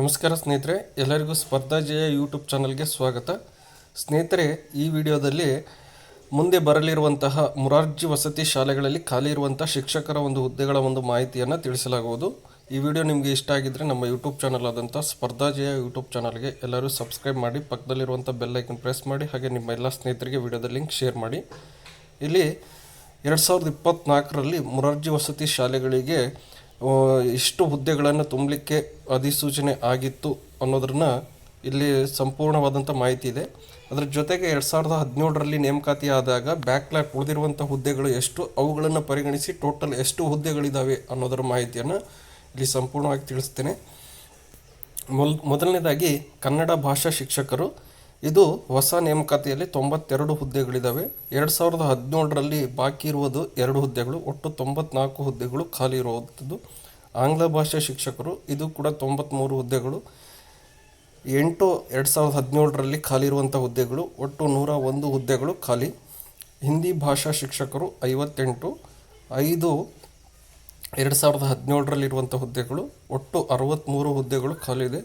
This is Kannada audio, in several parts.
ನಮಸ್ಕಾರ ಸ್ನೇಹಿತರೆ, ಎಲ್ಲರಿಗೂ ಸ್ಪರ್ಧಾ ಜಯ ಯೂಟ್ಯೂಬ್ ಚಾನಲ್ಗೆ ಸ್ವಾಗತ. ಸ್ನೇಹಿತರೆ, ಈ ವಿಡಿಯೋದಲ್ಲಿ ಮುಂದೆ ಬರಲಿರುವಂತಹ ಮುರಾರ್ಜಿ ವಸತಿ ಶಾಲೆಗಳಲ್ಲಿ ಖಾಲಿ ಇರುವಂಥ ಶಿಕ್ಷಕರ ಒಂದು ಹುದ್ದೆಗಳ ಒಂದು ಮಾಹಿತಿಯನ್ನು ತಿಳಿಸಲಾಗುವುದು. ಈ ವಿಡಿಯೋ ನಿಮಗೆ ಇಷ್ಟ ಆಗಿದ್ದರೆ ನಮ್ಮ ಯೂಟ್ಯೂಬ್ ಚಾನಲ್ ಆದಂಥ ಸ್ಪರ್ಧಾ ಜಯ ಯೂಟ್ಯೂಬ್ ಚಾನಲ್ಗೆ ಎಲ್ಲರೂ ಸಬ್ಸ್ಕ್ರೈಬ್ ಮಾಡಿ ಪಕ್ಕದಲ್ಲಿರುವಂಥ ಬೆಲ್ ಐಕನ್ ಪ್ರೆಸ್ ಮಾಡಿ, ಹಾಗೆ ನಿಮ್ಮ ಎಲ್ಲ ಸ್ನೇಹಿತರಿಗೆ ವಿಡಿಯೋದ ಲಿಂಕ್ ಶೇರ್ ಮಾಡಿ. ಇಲ್ಲಿ ಎರಡು ಸಾವಿರದ ಇಪ್ಪತ್ತ್ನಾಲ್ಕರಲ್ಲಿ ಮುರಾರ್ಜಿ ವಸತಿ ಶಾಲೆಗಳಿಗೆ ಇಷ್ಟು ಹುದ್ದೆಗಳನ್ನು ತುಂಬಲಿಕ್ಕೆ ಅಧಿಸೂಚನೆ ಆಗಿತ್ತು ಅನ್ನೋದನ್ನ ಇಲ್ಲಿ ಸಂಪೂರ್ಣವಾದಂಥ ಮಾಹಿತಿ ಇದೆ. ಅದರ ಜೊತೆಗೆ ಎರಡು ಸಾವಿರದ ಹದಿನೇಳರಲ್ಲಿ ನೇಮಕಾತಿ ಆದಾಗ ಬ್ಯಾಕ್ಲಾಗ್ ಉಳಿದಿರುವಂಥ ಹುದ್ದೆಗಳು ಎಷ್ಟು, ಅವುಗಳನ್ನು ಪರಿಗಣಿಸಿ ಟೋಟಲ್ ಎಷ್ಟು ಹುದ್ದೆಗಳಿದ್ದಾವೆ ಅನ್ನೋದರ ಮಾಹಿತಿಯನ್ನು ಇಲ್ಲಿ ಸಂಪೂರ್ಣವಾಗಿ ತಿಳಿಸ್ತೇನೆ. ಮೊಲ್, ಮೊದಲನೇದಾಗಿ ಕನ್ನಡ ಭಾಷಾ ಶಿಕ್ಷಕರು ಇದು ಹೊಸ ನೇಮಕಾತಿಯಲ್ಲಿ ತೊಂಬತ್ತೆರಡು ಹುದ್ದೆಗಳಿದ್ದಾವೆ ಎರಡು ಸಾವಿರದ ಹದಿನೇಳರಲ್ಲಿ ಬಾಕಿ ಇರುವುದು ಎರಡು ಹುದ್ದೆಗಳು, ಒಟ್ಟು ತೊಂಬತ್ನಾಲ್ಕು ಹುದ್ದೆಗಳು ಖಾಲಿ ಇರುವಂಥದ್ದು ಆಂಗ್ಲ ಭಾಷೆ ಶಿಕ್ಷಕರು ಇದು ಕೂಡ ತೊಂಬತ್ತ್ಮೂರು ಹುದ್ದೆಗಳು. ಎಂಟು ಎರಡು ಸಾವಿರದ ಹದಿನೇಳರಲ್ಲಿ ಖಾಲಿ ಇರುವಂಥ ಹುದ್ದೆಗಳು, ಒಟ್ಟು ನೂರ ಒಂದು ಹುದ್ದೆಗಳು ಖಾಲಿ. ಹಿಂದಿ ಭಾಷಾ ಶಿಕ್ಷಕರು ಐವತ್ತೆಂಟು, ಐದು ಎರಡು ಸಾವಿರದ ಹದಿನೇಳರಲ್ಲಿರುವಂಥ ಹುದ್ದೆಗಳು, ಒಟ್ಟು ಅರವತ್ತ್ಮೂರು ಹುದ್ದೆಗಳು ಖಾಲಿ ಇದೆ.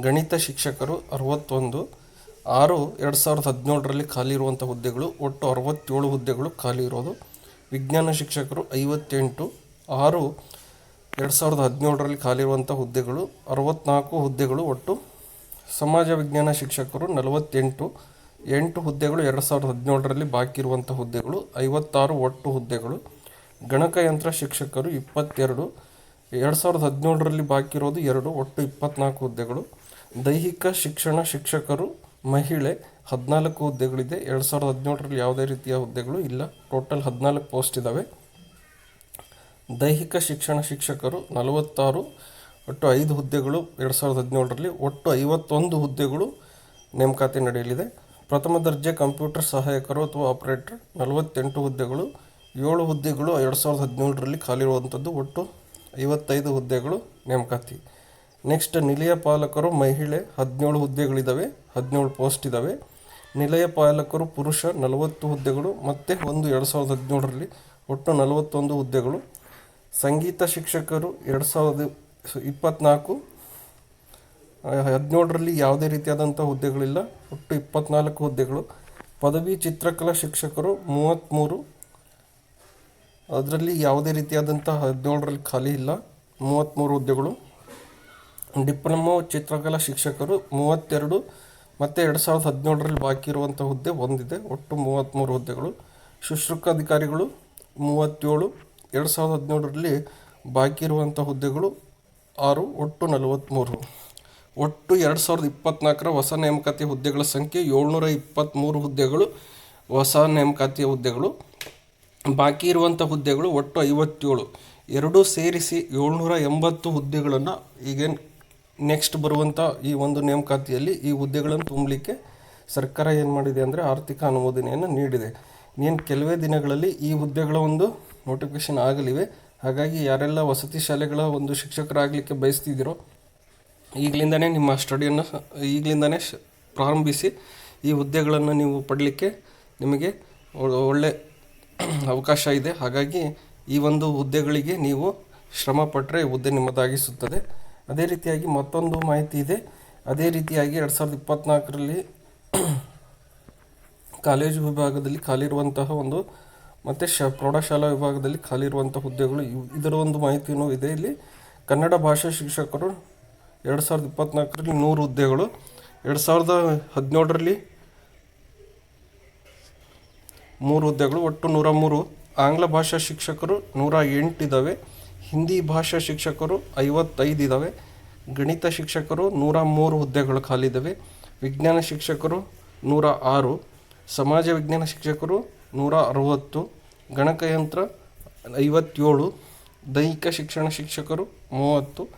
ಗಣಿತ ಶಿಕ್ಷಕರು ಅರವತ್ತೊಂದು ಆರು ಎರಡು ಸಾವಿರದ ಹದಿನೇಳರಲ್ಲಿ ಖಾಲಿ ಇರುವಂಥ ಹುದ್ದೆಗಳು, ಒಟ್ಟು ಅರವತ್ತೇಳು ಹುದ್ದೆಗಳು ಖಾಲಿ ಇರೋದು. ವಿಜ್ಞಾನ ಶಿಕ್ಷಕರು ಐವತ್ತೆಂಟು, ಆರು ಎರಡು ಸಾವಿರದ ಹದಿನೇಳರಲ್ಲಿ ಖಾಲಿ ಇರುವಂಥ ಹುದ್ದೆಗಳು ಅರವತ್ತ್ನಾಲ್ಕು ಹುದ್ದೆಗಳು, ಒಟ್ಟು ಸಮಾಜ ವಿಜ್ಞಾನ ಶಿಕ್ಷಕರು ನಲವತ್ತೆಂಟು, ಎಂಟು ಹುದ್ದೆಗಳು ಎರಡು ಸಾವಿರದ ಹದಿನೇಳರಲ್ಲಿ ಬಾಕಿ ಇರುವಂಥ ಹುದ್ದೆಗಳು, ಐವತ್ತಾರು ಒಟ್ಟು ಹುದ್ದೆಗಳು. ಗಣಕಯಂತ್ರ ಶಿಕ್ಷಕರು ಇಪ್ಪತ್ತೆರಡು, ಎರಡು ಸಾವಿರದ ಹದಿನೇಳರಲ್ಲಿ ಬಾಕಿ ಇರೋದು ಎರಡು, ಒಟ್ಟು ಇಪ್ಪತ್ನಾಲ್ಕು ಹುದ್ದೆಗಳು. ದೈಹಿಕ ಶಿಕ್ಷಣ ಶಿಕ್ಷಕರು ಮಹಿಳೆ ಹದಿನಾಲ್ಕು ಹುದ್ದೆಗಳಿದೆ. ಎರಡು ಸಾವಿರದ ಹದಿನೇಳರಲ್ಲಿ ಯಾವುದೇ ರೀತಿಯ ಹುದ್ದೆಗಳು ಇಲ್ಲ. ಟೋಟಲ್ ಹದಿನಾಲ್ಕು ಪೋಸ್ಟ್ ಇದ್ದಾವೆ ದೈಹಿಕ ಶಿಕ್ಷಣ ಶಿಕ್ಷಕರು ನಲವತ್ತಾರು ಒಟ್ಟು ಐದು ಹುದ್ದೆಗಳು ಎರಡು ಸಾವಿರದ ಹದಿನೇಳರಲ್ಲಿ. ಒಟ್ಟು ಐವತ್ತೊಂದು ಹುದ್ದೆಗಳು ನೇಮಕಾತಿ ನಡೆಯಲಿದೆ. ಪ್ರಥಮ ದರ್ಜೆ ಕಂಪ್ಯೂಟರ್ ಸಹಾಯಕರು ಅಥವಾ ಆಪರೇಟರ್ ನಲವತ್ತೆಂಟು ಹುದ್ದೆಗಳು. ಏಳು ಹುದ್ದೆಗಳು ಎರಡು ಸಾವಿರದ ಹದಿನೇಳರಲ್ಲಿ ಖಾಲಿ ಇರುವಂಥದ್ದು ಒಟ್ಟು ಐವತ್ತೈದು ಹುದ್ದೆಗಳು ನೇಮಕಾತಿ. ನೆಕ್ಸ್ಟ್ ನಿಲಯ ಪಾಲಕರು ಮಹಿಳೆ, ಹದಿನೇಳು ಹುದ್ದೆಗಳಿದ್ದಾವೆ ಹದಿನೇಳು ಪೋಸ್ಟ್ ಇದ್ದಾವೆ ನಿಲಯ ಪಾಲಕರು ಪುರುಷ, ನಲವತ್ತು ಹುದ್ದೆಗಳು ಮತ್ತು ಒಂದು ಎರಡು ಸಾವಿರದ ಹದಿನೇಳರಲ್ಲಿ ಒಟ್ಟು ನಲವತ್ತೊಂದು ಹುದ್ದೆಗಳು. ಸಂಗೀತ ಶಿಕ್ಷಕರು ಎರಡು ಸಾವಿರದ ಇಪ್ಪತ್ತ್ನಾಲ್ಕು ಹದಿನೇಳರಲ್ಲಿ ಯಾವುದೇ ರೀತಿಯಾದಂಥ ಹುದ್ದೆಗಳಿಲ್ಲ, ಒಟ್ಟು ಇಪ್ಪತ್ನಾಲ್ಕು ಹುದ್ದೆಗಳು. ಪದವಿ ಚಿತ್ರಕಲಾ ಶಿಕ್ಷಕರು ಮೂವತ್ತ್ಮೂರು ಅದರಲ್ಲಿ ಯಾವುದೇ ರೀತಿಯಾದಂಥ ಹದಿನೇಳರಲ್ಲಿ ಖಾಲಿ ಇಲ್ಲ ಮೂವತ್ತ್ಮೂರು ಹುದ್ದೆಗಳು. ಡಿಪ್ಲೊಮೊ ಚಿತ್ರಕಲಾ ಶಿಕ್ಷಕರು ಮೂವತ್ತೆರಡು ಮತ್ತು ಎರಡು ಸಾವಿರದ ಹದಿನೇಳರಲ್ಲಿ ಬಾಕಿ ಇರುವಂಥ ಹುದ್ದೆ ಒಂದಿದೆ. ಒಟ್ಟು ಮೂವತ್ತ್ಮೂರು ಹುದ್ದೆಗಳು. ಶುಶ್ರೂಷಕ ಅಧಿಕಾರಿಗಳು ಮೂವತ್ತೇಳು. ಎರಡು ಸಾವಿರದ ಹದಿನೇಳರಲ್ಲಿ ಬಾಕಿ ಇರುವಂಥ ಹುದ್ದೆಗಳು ಆರು, ಒಟ್ಟು ನಲವತ್ತ್ಮೂರು ಒಟ್ಟು ಎರಡು ಸಾವಿರದ ಇಪ್ಪತ್ತ್ನಾಲ್ಕರ ಹೊಸ ನೇಮಕಾತಿ ಹುದ್ದೆಗಳ ಸಂಖ್ಯೆ ಏಳ್ನೂರ ಇಪ್ಪತ್ತ್ಮೂರು ಹುದ್ದೆಗಳು, ಹೊಸ ನೇಮಕಾತಿಯ ಹುದ್ದೆಗಳು. ಬಾಕಿ ಇರುವಂಥ ಹುದ್ದೆಗಳು ಒಟ್ಟು ಐವತ್ತೇಳು. ಎರಡೂ ಸೇರಿಸಿ ಏಳ್ನೂರ ಎಂಬತ್ತು ಹುದ್ದೆಗಳನ್ನು ಈಗೇನು ನೆಕ್ಸ್ಟ್ ಬರುವಂಥ ಈ ಒಂದು ನೇಮಕಾತಿಯಲ್ಲಿ ಈ ಹುದ್ದೆಗಳನ್ನು ತುಂಬಲಿಕ್ಕೆ ಸರ್ಕಾರ ಏನು ಮಾಡಿದೆ ಅಂದರೆ ಆರ್ಥಿಕ ಅನುಮೋದನೆಯನ್ನು ನೀಡಿದೆ. ಏನು ಕೆಲವೇ ದಿನಗಳಲ್ಲಿ ಈ ಹುದ್ದೆಗಳ ಒಂದು ನೋಟಿಫಿಕೇಶನ್ ಆಗಲಿವೆ. ಹಾಗಾಗಿ ಯಾರೆಲ್ಲ ವಸತಿ ಶಾಲೆಗಳ ಒಂದು ಶಿಕ್ಷಕರಾಗಲಿಕ್ಕೆ ಬಯಸ್ತಿದ್ದೀರೋ, ಈಗಲಿಂದನೇ ನಿಮ್ಮ ಸ್ಟಡಿಯನ್ನು ಈಗಲಿಂದನೇ ಪ್ರಾರಂಭಿಸಿ ಈ ಹುದ್ದೆಗಳನ್ನು ನೀವು ಪಡಲಿಕ್ಕೆ ನಿಮಗೆ ಒಳ್ಳೆ ಅವಕಾಶ ಇದೆ. ಹಾಗಾಗಿ ಈ ಒಂದು ಹುದ್ದೆಗಳಿಗೆ ನೀವು ಶ್ರಮ ಪಟ್ಟರೆ ಹುದ್ದೆ ನಿಮ್ಮದಾಗಿಸುತ್ತದೆ. ಅದೇ ರೀತಿಯಾಗಿ ಮತ್ತೊಂದು ಮಾಹಿತಿ ಇದೆ. ಅದೇ ರೀತಿಯಾಗಿ ಎರಡು ಸಾವಿರದ ಇಪ್ಪತ್ತ್ನಾಲ್ಕರಲ್ಲಿ ಕಾಲೇಜು ವಿಭಾಗದಲ್ಲಿ ಖಾಲಿ ಇರುವಂತಹ ಒಂದು ಮತ್ತು ಶ, ಪ್ರೌಢಶಾಲಾ ವಿಭಾಗದಲ್ಲಿ ಖಾಲಿ ಇರುವಂಥ ಹುದ್ದೆಗಳು ಇದರ ಒಂದು ಮಾಹಿತಿಯೂ ಇದೆ. ಇಲ್ಲಿ ಕನ್ನಡ ಭಾಷಾ ಶಿಕ್ಷಕರು ಎರಡು ಸಾವಿರದ ಇಪ್ಪತ್ತ್ನಾಲ್ಕರಲ್ಲಿ ನೂರು ಹುದ್ದೆಗಳು, ಎರಡು ಸಾವಿರದ ಹದಿನೇಳರಲ್ಲಿ ಮೂರು ಹುದ್ದೆಗಳು, ಒಟ್ಟು ನೂರ ಮೂರು. ಆಂಗ್ಲ ಭಾಷಾ ಶಿಕ್ಷಕರು ನೂರ ಎಂಟಿದ್ದಾವೆ ಹಿಂದಿ ಭಾಷಾ ಶಿಕ್ಷಕರು ಐವತ್ತೈದು ಇದ್ದಾವೆ ಗಣಿತ ಶಿಕ್ಷಕರು ನೂರ ಮೂರು ಹುದ್ದೆಗಳು ಖಾಲಿ ಇದ್ದಾವೆ ವಿಜ್ಞಾನ ಶಿಕ್ಷಕರು ನೂರ ಆರು. ಸಮಾಜ ವಿಜ್ಞಾನ ಶಿಕ್ಷಕರು ನೂರ ಅರವತ್ತು. ಗಣಕಯಂತ್ರ ಐವತ್ತೇಳು. ದೈಹಿಕ ಶಿಕ್ಷಣ ಶಿಕ್ಷಕರು ಮೂವತ್ತು.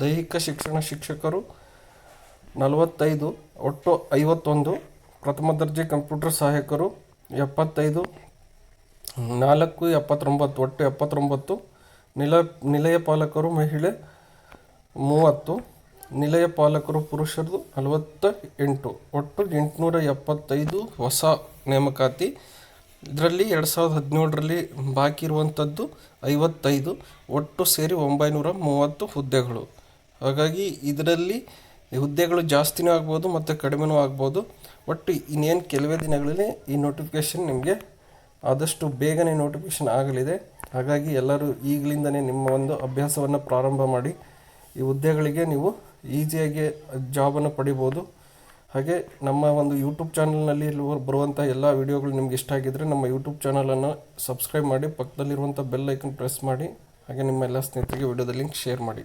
ದೈಹಿಕ ಶಿಕ್ಷಣ ಶಿಕ್ಷಕರು ನಲವತ್ತೈದು. ಒಟ್ಟು ಐವತ್ತೊಂದು. ಪ್ರಥಮ ದರ್ಜೆ ಕಂಪ್ಯೂಟರ್ ಸಹಾಯಕರು ಎಪ್ಪತ್ತೈದು. ನಾಲ್ಕು ಎಪ್ಪತ್ತೊಂಬತ್ತು. ಒಟ್ಟು ಎಪ್ಪತ್ತೊಂಬತ್ತು. ನಿಲ, ನಿಲಯ ಪಾಲಕರು ಮಹಿಳೆ ಮೂವತ್ತು, ನಿಲಯ ಪಾಲಕರು ಪುರುಷರದು ನಲವತ್ತ ಎಂಟು ಒಟ್ಟು ಎಂಟುನೂರ ಎಪ್ಪತ್ತೈದು ಹೊಸ ನೇಮಕಾತಿ. ಇದರಲ್ಲಿ ಎರಡು ಸಾವಿರದ ಹದಿನೇಳರಲ್ಲಿ ಬಾಕಿ ಇರುವಂಥದ್ದು ಐವತ್ತೈದು, ಒಟ್ಟು ಸೇರಿ ಒಂಬೈನೂರ ಮೂವತ್ತು ಹುದ್ದೆಗಳು. ಹಾಗಾಗಿ ಇದರಲ್ಲಿ ಹುದ್ದೆಗಳು ಜಾಸ್ತಿನೂ ಆಗ್ಬೋದು ಮತ್ತು ಕಡಿಮೆನೂ ಆಗ್ಬೋದು. ಒಟ್ಟು ಇನ್ನೇನು ಕೆಲವೇ ದಿನಗಳಲ್ಲಿ ಈ ನೋಟಿಫಿಕೇಷನ್ ನಿಮಗೆ ಆದಷ್ಟು ಬೇಗನೆ ನೋಟಿಫಿಕೇಷನ್ ಆಗಲಿದೆ. ಹಾಗಾಗಿ ಎಲ್ಲರೂ ಈಗಲಿಂದನೇ ನಿಮ್ಮ ಒಂದು ಅಭ್ಯಾಸವನ್ನು ಪ್ರಾರಂಭ ಮಾಡಿ ಈ ಹುದ್ದೆಗಳಿಗೆ ನೀವು ಈಸಿಯಾಗಿ ಜಾಬನ್ನು ಪಡಿಬೋದು. ಹಾಗೆ ನಮ್ಮ ಒಂದು ಯೂಟ್ಯೂಬ್ ಚಾನಲ್ನಲ್ಲಿ ಬರುವಂಥ ಎಲ್ಲ ವೀಡಿಯೋಗಳು ನಿಮ್ಗೆ ಇಷ್ಟ ಆಗಿದ್ದರೆ ನಮ್ಮ ಯೂಟ್ಯೂಬ್ ಚಾನಲನ್ನು ಸಬ್ಸ್ಕ್ರೈಬ್ ಮಾಡಿ ಪಕ್ಕದಲ್ಲಿರುವಂಥ ಬೆಲ್ ಐಕನ್ ಪ್ರೆಸ್ ಮಾಡಿ, ಹಾಗೆ ನಿಮ್ಮ ಎಲ್ಲ ಸ್ನೇಹಿತರಿಗೆ ವಿಡಿಯೋದ ಲಿಂಕ್ ಶೇರ್ ಮಾಡಿ.